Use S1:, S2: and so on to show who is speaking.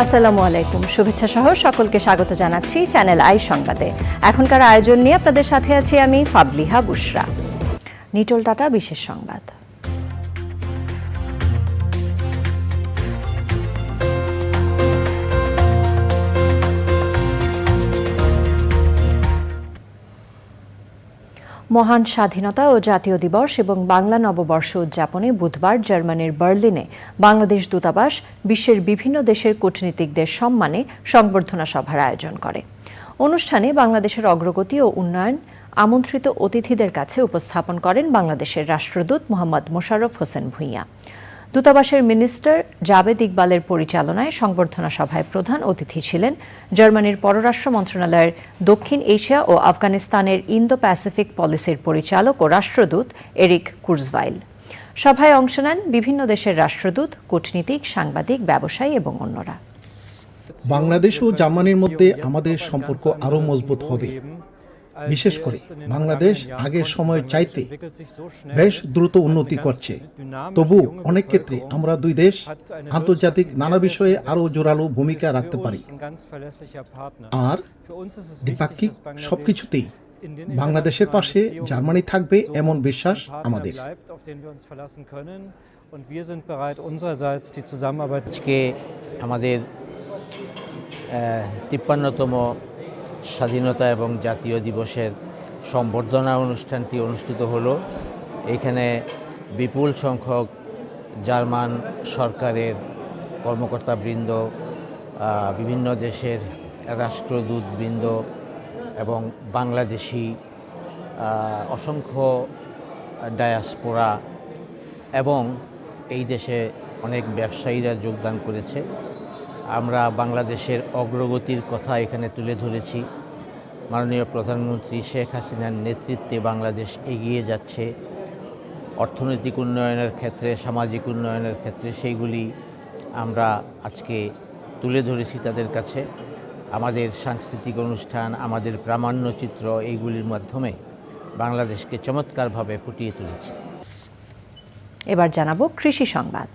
S1: আসসালামু আলাইকুম। শুভেচ্ছা সহ সকলকে স্বাগত জানাচ্ছি চ্যানেল আই সংবাদে। এখনকার আয়োজন নিয়ে আপনাদের সাথে আছি আমি ফাবলিহা বুশরা। নিটল টাটা, বিশেষ সংবাদ। মহান স্বাধীনতা ও জাতীয় দিবস এবং বাংলা নববর্ষ উদযাপনে বুধবার জার্মানির বার্লিনে বাংলাদেশ দূতাবাস বিশ্বের বিভিন্ন দেশের কূটনীতিকদের সম্মানে সংবর্ধনা সভার আয়োজন করে। অনুষ্ঠানে বাংলাদেশের অগ্রগতি ও উন্নয়ন আমন্ত্রিত অতিথিদের কাছে উপস্থাপন করেন বাংলাদেশের রাষ্ট্রদূত মোহাম্মদ মোশাররফ হোসেন ভূঁইয়া। দূতাবাসের মিনিস্টার জাবেদ ইকবালের পরিচালনায় সংবর্ধনা সভায় প্রধান অতিথি ছিলেন জার্মানির পররাষ্ট্র মন্ত্রণালয়ের দক্ষিণ এশিয়া ও আফগানিস্তানের ইন্দো প্যাসিফিক পলিসির পরিচালক ও রাষ্ট্রদূত এরিক কুর্জভাইল। সভায় অংশ নেন বিভিন্ন দেশের রাষ্ট্রদূত, কূটনীতিক, সাংবাদিক, ব্যবসায়ী এবং অন্যরা।
S2: বাংলাদেশ ও জার্মানির মধ্যে আমাদের সম্পর্ক আরও মজবুত হবে। বিশেষ করে বাংলাদেশ আগের সময়ের চাইতে বেশ দ্রুত উন্নতি করছে। তবু অনেক ক্ষেত্রে আমরা দুই দেশ আন্তর্জাতিক নানা বিষয়ে আরও জোরালো ভূমিকা রাখতে পারি। আর দ্বিপাক্ষিক সবকিছুতেই বাংলাদেশের পাশে জার্মানি থাকবে এমন বিশ্বাস আমাদের।
S3: আজকে আমাদের তিপ্পান্নতম স্বাধীনতা এবং জাতীয় দিবসের সম্বর্ধনা অনুষ্ঠানটি অনুষ্ঠিত হলো। এখানে বিপুল সংখ্যক জার্মান সরকারের কর্মকর্তাবৃন্দ বিভিন্ন দেশের রাষ্ট্রদূতবৃন্দ এবং বাংলাদেশি অসংখ্য ডায়াসপোরা এবং এই দেশে অনেক ব্যবসায়ীরা যোগদান করেছে। আমরা বাংলাদেশের অগ্রগতির কথা এখানে তুলে ধরেছি। মাননীয় প্রধানমন্ত্রী শেখ হাসিনার নেতৃত্বে বাংলাদেশ এগিয়ে যাচ্ছে। অর্থনৈতিক উন্নয়নের ক্ষেত্রে, সামাজিক উন্নয়নের ক্ষেত্রে সেইগুলি আমরা আজকে তুলে ধরেছি তাদের কাছে। আমাদের সাংস্কৃতিক অনুষ্ঠান, আমাদের প্রামাণ্যচিত্র এইগুলির মাধ্যমে বাংলাদেশকে চমৎকারভাবে ফুটিয়ে তুলেছি।
S1: এবার জানাব কৃষি সংবাদ।